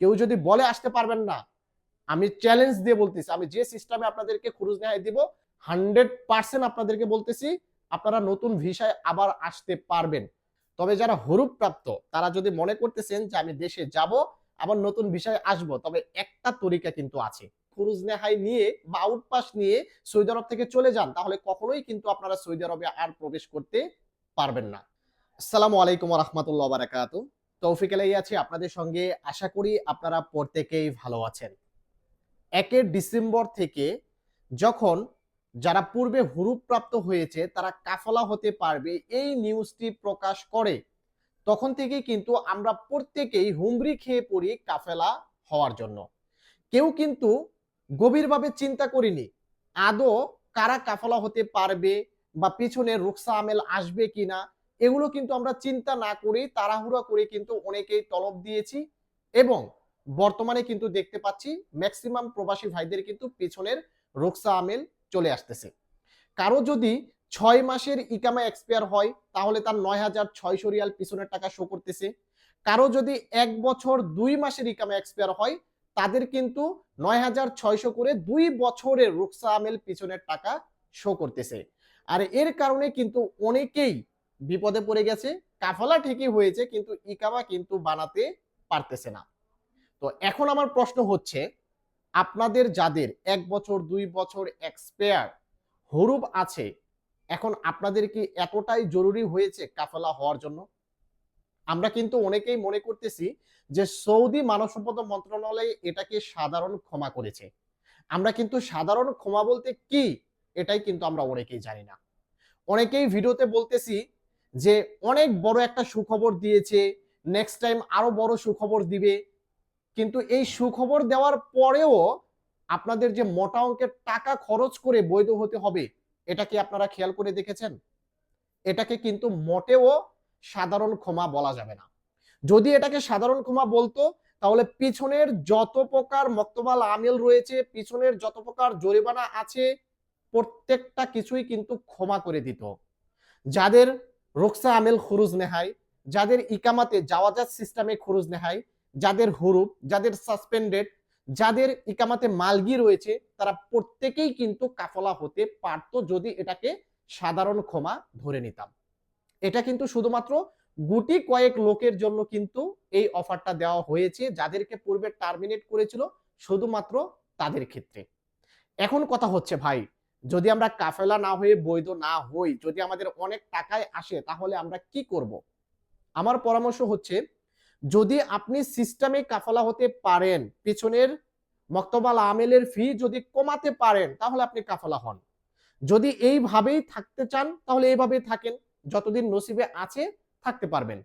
কেউ যদি বলে আসতে পারবেন না, আমি চ্যালেঞ্জ দিয়ে বলতেছি, আমি যে সিস্টেমে আপনাদেরকে খুরুজ নেহাই দিব হান্ড্রেড পার্সেন্ট আপনাদেরকে বলতেছি, আপনারা নতুন ভিসায় আবার আসতে পারবেন। তবে যারা হরুপ প্রাপ্ত তারা যদি মনে করতেছেন যে আমি দেশে যাব, আবার নতুন বিষয়ে আসব, তবে একটা তরিকা কিন্তু আছে। খুরুজ নেহাই নিয়ে বা আউটপাস নিয়ে সৌদি আরব থেকে চলে যান, তাহলে কখনোই কিন্তু আপনারা সৌদি আরবে আর প্রবেশ করতে পারবেন না। আসসালামু আলাইকুম রহমতুল্লাহ বারাকাতু তৌফিক আলাই আছি, আপনাদের সঙ্গে আশা করি আপনারা প্রত্যেকেই ভালো আছেন। একের ডিসেম্বর থেকে যখন যারা পূর্বে হুরুপ্রাপ্ত হয়েছে, তারা কাফলা হতে পারবে, এই নিউজটি প্রকাশ করে, তখন থেকে কিন্তু আমরা প্রত্যেকেই হুমড়ি খেয়ে পড়ি কাফেলা হওয়ার জন্য। কেউ কিন্তু গভীরভাবে চিন্তা করিনি, আদৌ কারা কাফলা হতে পারবে বা পিছনে রুকসা আমেল আসবে কিনা এগুলো কিন্তু আমরা চিন্তা না করেই, তাড়াহুড়া করে কিন্তু অনেকেই তলব দিয়েছি এবং বর্তমানে কিন্তু দেখতে পাচ্ছি ম্যাক্সিমাম প্রবাসী ভাইদের কিন্তু পিছনের রুকসা আমেল চলে আসতেছে। কারও যদি ছয় মাসের ইকামা এক্সপায়ার হয়, তাহলে তার নয় হাজার ছয়শো রিয়াল পিছনের টাকা শো করতেছে। কারও যদি এক বছর দুই মাসের ইকামা এক্সপায়ার হয়, তাদের কিন্তু নয় হাজার ছয়শো করে দুই বছরের রুকসা আমেল পিছনের টাকা শো করতেছে। আর এর কারণে কিন্তু অনেকেই বিপদে পড়ে গেছে, কাফালা ঠিকই হয়েছে, কিন্তু ইকামা কিন্তু বানাতে পারতেছে না। তো এখন আমার প্রশ্ন হচ্ছে, আপনাদের যাদের এক বছর, দুই বছর এক্সপায়ার হরুপ আছে, এখন আপনাদের কি এতটাই জরুরি হয়েছে কাফেলা হওয়ার জন্য? আমরা কিন্তু অনেকেই মনে করতেছি যে সৌদি মানব সম্পদ মন্ত্রণালয় এটাকে সাধারণ ক্ষমা করেছে। আমরা কিন্তু সাধারণ ক্ষমা বলতে কি, এটাই কিন্তু আমরা অনেকেই জানি না। অনেকেই ভিডিওতে বলতেছি যে অনেক বড় একটা সুখবর দিয়েছে নেক্সট টাইম আরও বড় সুখবর দিবে। কিন্তু এই সুখবর দেওয়ার পরেও আপনাদের যে মোটা অঙ্কের টাকা খরচ করে বৈধ হতে হবে, এটা কি আপনারা খেয়াল করে দেখেছেন? এটাকে কিন্তু মোটেও সাধারণ ক্ষমা বলা যাবে না। যদি এটাকে সাধারণ ক্ষমা বলতো, তাহলে পিছনের যত প্রকার মক্তবাল আমেল রয়েছে, পিছনের যত প্রকার জরিমানা আছে, প্রত্যেকটা কিছুই কিন্তু ক্ষমা করে দিত। যাদের রোকসা আমেল খুরুজ নেহাই, যাদের ইকামাতে যাওয়াজাত সিস্টেমে খুরুজ নেহাই, যাদের হুরুপ, যাদের সাসপেন্ডেড, যাদের ইকামাতে মালগি রয়েছে, তারা প্রত্যেকেই কিন্তু কাফলা হতে পারতো যদি এটাকে সাধারণ ক্ষমা ধরে নিতাম। এটা কিন্তু শুধুমাত্র গুটি কয়েক লোকের জন্য কিন্তু এই অফারটা দেওয়া হয়েছে, যাদেরকে পূর্বে টার্মিনেট করেছিল, শুধুমাত্র তাদের ক্ষেত্রে। এখন কথা হচ্ছে ভাই যদি আমরা কাফেলা না হয়ে বৈধ না হই, যদি আমাদের অনেক টাকায় আসে, তাহলে আমরা কি করব? আমার পরামর্শ হচ্ছে, যদি আপনি সিস্টেমে কাফালা হতে পারেন, পিছনের মক্তবাল আমেলের ফি যদি কমাতে পারেন, তাহলে আপনি কাফালা হন। যদি এইভাবেই থাকতে চান, তাহলে এইভাবেই থাকেন। যতদিন নসিবে আছে, থাকতে পারবেন।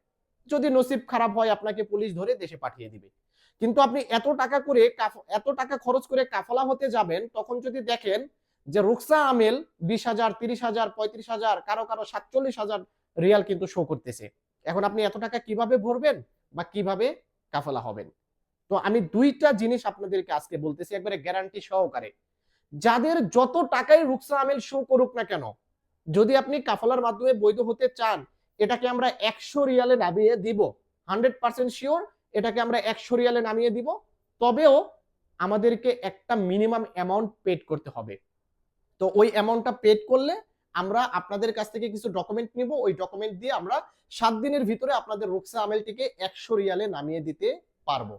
যদি নসিব খারাপ হয়, আপনাকে পুলিশ ধরে দেশে পাঠিয়ে দিবে। কিন্তু আপনি এত টাকা করে এত টাকা খরচ করে কাফলা হতে যাবেন, তখন যদি দেখেন যে রুকসা আমেল বিশ হাজার, তিরিশ হাজার, পঁয়ত্রিশ হাজার, কারও কারও সাতচল্লিশ হাজার রিয়াল কিন্তু শো করতেছে। এখন আপনি এত টাকা কীভাবে ভরবেন বা কীভাবে কাফেলা হবেন? তো আমি দুইটা জিনিস আপনাদেরকে আজকে বলতেছি, একবারে গ্যারান্টি সহকারে। যাদের যত টাকাই রুকসা আমেল শো করুক না কেন, যদি আপনি কাফলার মাধ্যমে বৈধ হতে চান, এটাকে আমরা একশো রিয়ালে নামিয়ে দিব। হান্ড্রেড পার্সেন্ট শিওর এটাকে আমরা একশো রিয়ালে নামিয়ে দিব। তবেও আমাদেরকে একটা মিনিমাম অ্যামাউন্ট পেড করতে হবে। তো ওই অ্যামাউন্টটা পেড করলে আমরা আপনাদের কাছ থেকে কিছু ডকুমেন্ট নিব। ওই ডকুমেন্ট দিয়ে আমরা সাত দিনের ভিতরে আপনাদের রুকসা আমেলটিকে একশো রিয়ালে নামিয়ে দিতে পারব।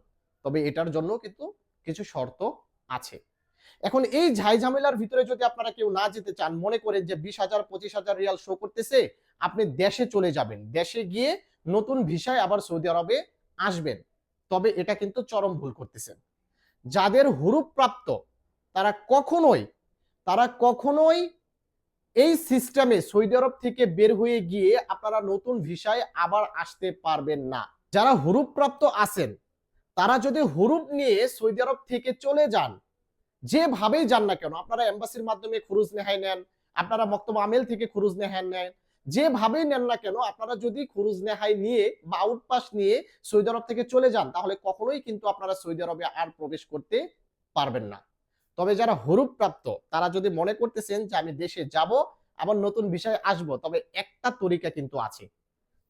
তবে এটার জন্য কিন্তু কিছু শর্ত আছে। এখন এই ঝাই ঝামেলার ভিতরে যদি আপনারা কেউ না যেতে চান, মনে করেন যে বিশ হাজার, পঁচিশ হাজার রিয়াল শো করতেছে, আপনি দেশে চলে যাবেন। দেশে গিয়ে নতুন ভিসায় আবার সৌদি আরবে আসবেন। তবে এটা কিন্তু চরম ভুল করতেছেন। যাদের হুরুপ প্রাপ্ত তারা কখনোই তারা কখনোই এই সিস্টেমে সৌদি আরব থেকে বের হয়ে গিয়ে আপনারা নতুন ভিসায় আবার আসতে পারবেন না। যারা হুরুপ প্রাপ্ত আছেন, তারা যদি হুরুপ নিয়ে সৌদি আরব থেকে চলে যান, যেভাবেই যান না কেন, আপনারা এম্বাসির মাধ্যমে খুরুজ নেহাই নেন, আপনারা মক্তব আমেল থেকে খুরুজ নেহাই নেন, যেভাবেই নেন না কেন, আপনারা যদি খুরুজ নেহাই নিয়ে বা আউটপাস নিয়ে সৌদি আরব থেকে চলে যান, তাহলে কখনোই কিন্তু আপনারা সৌদি আরবে আর প্রবেশ করতে পারবেন না। তবে যারা হরুপ প্রাপ্ত তারা যদি মনে করতেছেন যে আমি দেশে যাব, আবার নতুন বিষয়ে আসব, তবে একটা তরিকা কিন্তু আছে।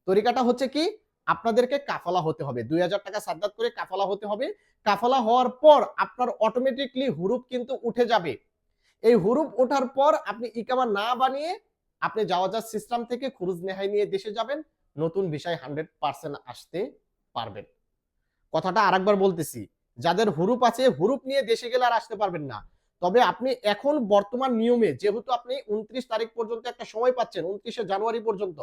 তরিকাটা হচ্ছে কি? আপনাদেরকে কাফালা হতে হবে। দুই হাজার টাকা সাদ্দাত করে কাফালা হতে হবে। কাফালা হওয়ার পর আপনার অটোমেটিকলি হুরুপ কিন্তু উঠে যাবে। এই হুরুপ ওঠার পর আপনি ইকামা না বানিয়ে আপনি যাওয়াজার সিস্টেম থেকে খুরুজ নেহাই নিয়ে দেশে যাবেন। নতুন বিষয় হান্ড্রেড পার্সেন্ট আসতে পারবেন। কথাটা আরেকবার বলতেছি। যাদের হুরুপ আছে, হুরুপ নিয়ে দেশে গেলে আর আসতে পারবেন না। তবে আপনি এখন বর্তমান নিয়মে যেহেতু আপনি উনত্রিশ তারিখ পর্যন্ত একটা সময় পাচ্ছেন, উনত্রিশে জানুয়ারি পর্যন্ত,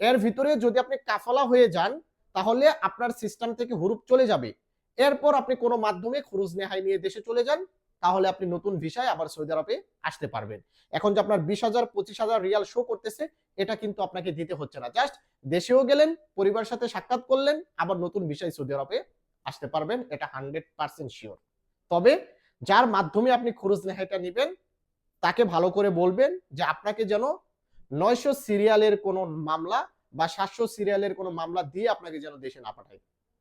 এর ভিতরে যদি আপনি কাফালা হয়ে যান, তাহলে আপনার সিস্টেম থেকে হুরুপ চলে যাবে। এরপর আপনি কোনো মাধ্যমে খুরুজ নেহাই নিয়ে দেশে চলে যান, তাহলে আপনি নতুন ভিসায় আবার সৌদি আরবে আসতে পারবেন। এখন যে আপনার বিশ হাজার, পঁচিশ হাজার রিয়াল শো করতেছে, এটা কিন্তু আপনাকে দিতে হচ্ছে না। জাস্ট দেশেও গেলেন, পরিবারের সাথে সাক্ষাৎ করলেন, আবার নতুন বিষয় সৌদি আরবে আসতে পারবেন, এটা হান্ড্রেড পার্সেন্ট শিওর তবে যার মাধ্যমে আপনি খরচ নেহাইটা নেবেন, তাকে ভালো করে বলবেন যে আপনাকে যেন নয়শো সিরিয়ালের কোনো মামলা বা সাতশো সিরিয়ালের কোনো মামলা দিয়ে আপনাকে যেন দেশে না পাঠায়।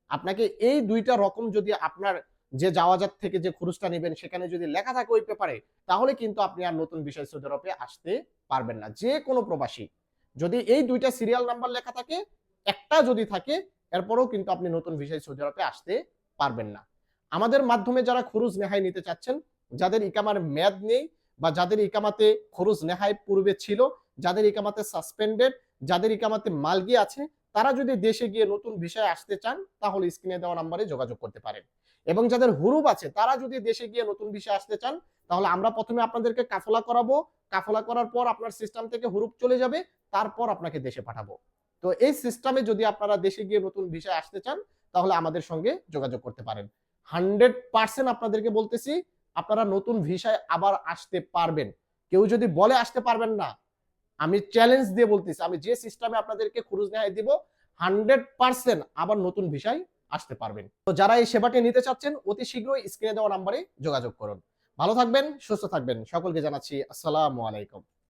আপনাকে এই দুইটা রকম যদি আপনার যে যাওয়াজাত থেকে যে খরচটা নেবেন, সেখানে যদি লেখা থাকে ওই পেপারে, তাহলে কিন্তু আপনি আর নতুন বিষয় সৌদি আরবে আসতে পারবেন না। যে কোনো প্রবাসী, যদি এই দুইটা সিরিয়াল নাম্বার লেখা থাকে, একটা যদি থাকে এরপরেও কিন্তু আপনি নতুন বিষয় সৌদি আরবে আসতে পারবেন না। আমাদের মাধ্যমে যারা খরচ নেহাই নিতে চাচ্ছেন, যাদের ইকামার মেয়াদ নেই বা যাদের ইকামাতে খরচ নেহাই পূর্বে ছিল, যাদের ইকামাতে সাসপেন্ডেড যাদের ইকামাতে মালগি আছে, তারা যদি দেশে গিয়ে নতুন বিষয়ে আসতে চান, তাহলে স্ক্রিনে দেওয়া নাম্বারে যোগাযোগ করতে পারেন। এবং যাদের হুরুপ আছে, তারা যদি দেশে গিয়ে নতুন বিষয়ে আসতে চান, তাহলে আমরা প্রথমে আপনাদেরকে কাফলা করাবো। কাফলা করার পর আপনার সিস্টেম থেকে হুরুপ চলে যাবে, তারপর আপনাকে দেশে পাঠাবো। তো এই সিস্টেমে যদি আপনারা দেশে গিয়ে নতুন বিষয়ে আসতে চান, তাহলে আমাদের সঙ্গে যোগাযোগ করতে পারেন। হান্ড্রেড পার্সেন্ট আপনাদেরকে বলতেছি, আপনারা নতুন ভিসায় আবার আসতে পারবেন। কেউ যদি বলে আসতে পারবেন না, আমি চ্যালেঞ্জ দিয়ে বলতেছি, আমি যে সিস্টেমে আপনাদেরকে খরচ নেয় দিব হান্ড্রেড পার্সেন্ট আবার নতুন ভিসায় আসতে পারবেন। তো যারা এই সেবাটি নিতে চাচ্ছেন, অতি শীঘ্রই স্ক্রিনে দেওয়া নাম্বারে যোগাযোগ করুন। ভালো থাকবেন, সুস্থ থাকবেন। সকলকে জানাচ্ছি, আসসালামু আলাইকুম।